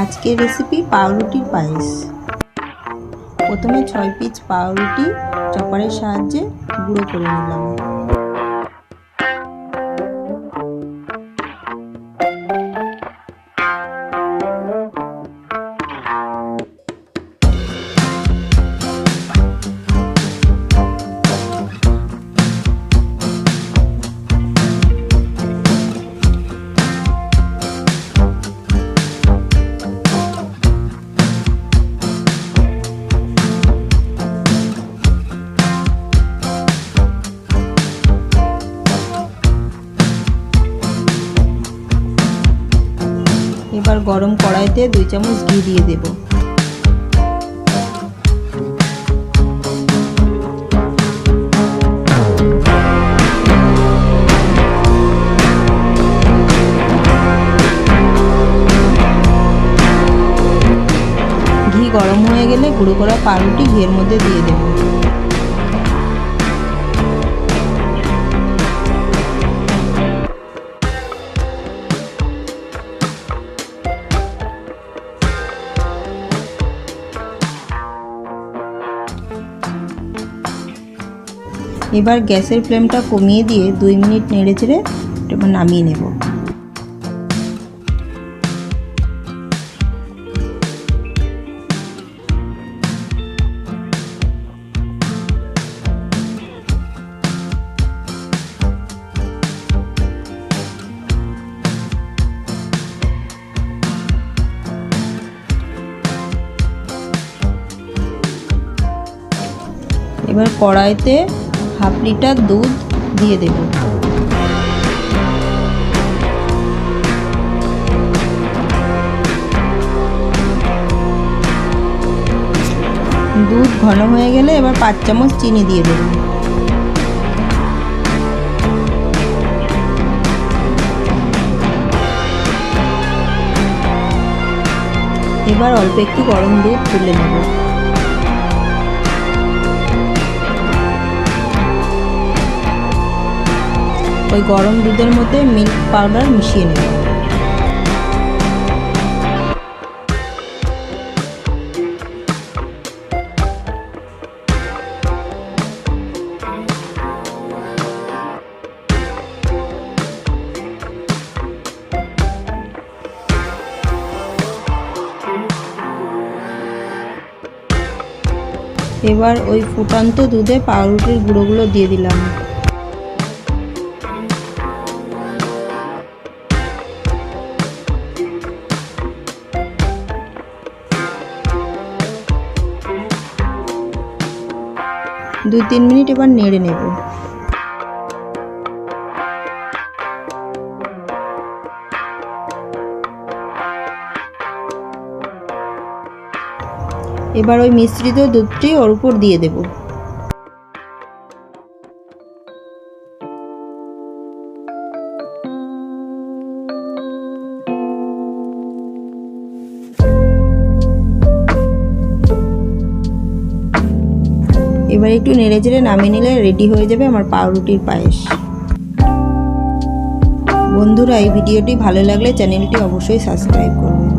আজকের রেসিপি পাউরুটির পায়েস। প্রথমে ছয় পিস পাউরুটি চপারের সাহায্যে গুঁড়ো করে নিলাম। এবার গরম কড়াইতে দুই চামচ ঘি দিয়ে দেব। ঘি গরম হয়ে গেলে গুঁড়ো করা পাউরুটি ঘিয়ের মধ্যে দিয়ে দেবো। এবার গ্যাসের ফ্লেমটা কমিয়ে দিয়ে দুই মিনিট নেড়ে চেড়ে নামিয়ে নেব। এবার কড়াইতে হাফ লিটার দুধ দিয়ে দেব। দুধ ঘন হয়ে গেলে এবার পাঁচ চামচ চিনি দিয়ে দেব। এবার অল্প একটু গরম দুধ তুলে নেব। ওই গরম দুধের মধ্যে মিল্ক পাউডার মিশিয়ে নেব এবার ওই ফুটান্ত দুধে পাউরুটির গুঁড়োগুলো দিয়ে দিলাম। দুই তিন মিনিট এবার নেড়ে নেব। এবার ওই মিশ্রিত দুধটি ওর উপর দিয়ে দেব। এবার একটু নেড়ে চেড়ে নামিয়ে নিলে রেডি হয়ে যাবে আমার পাউরুটির পায়েস। বন্ধুরা, এই ভিডিওটি ভালো লাগলে চ্যানেলটি অবশ্যই সাবস্ক্রাইব করুন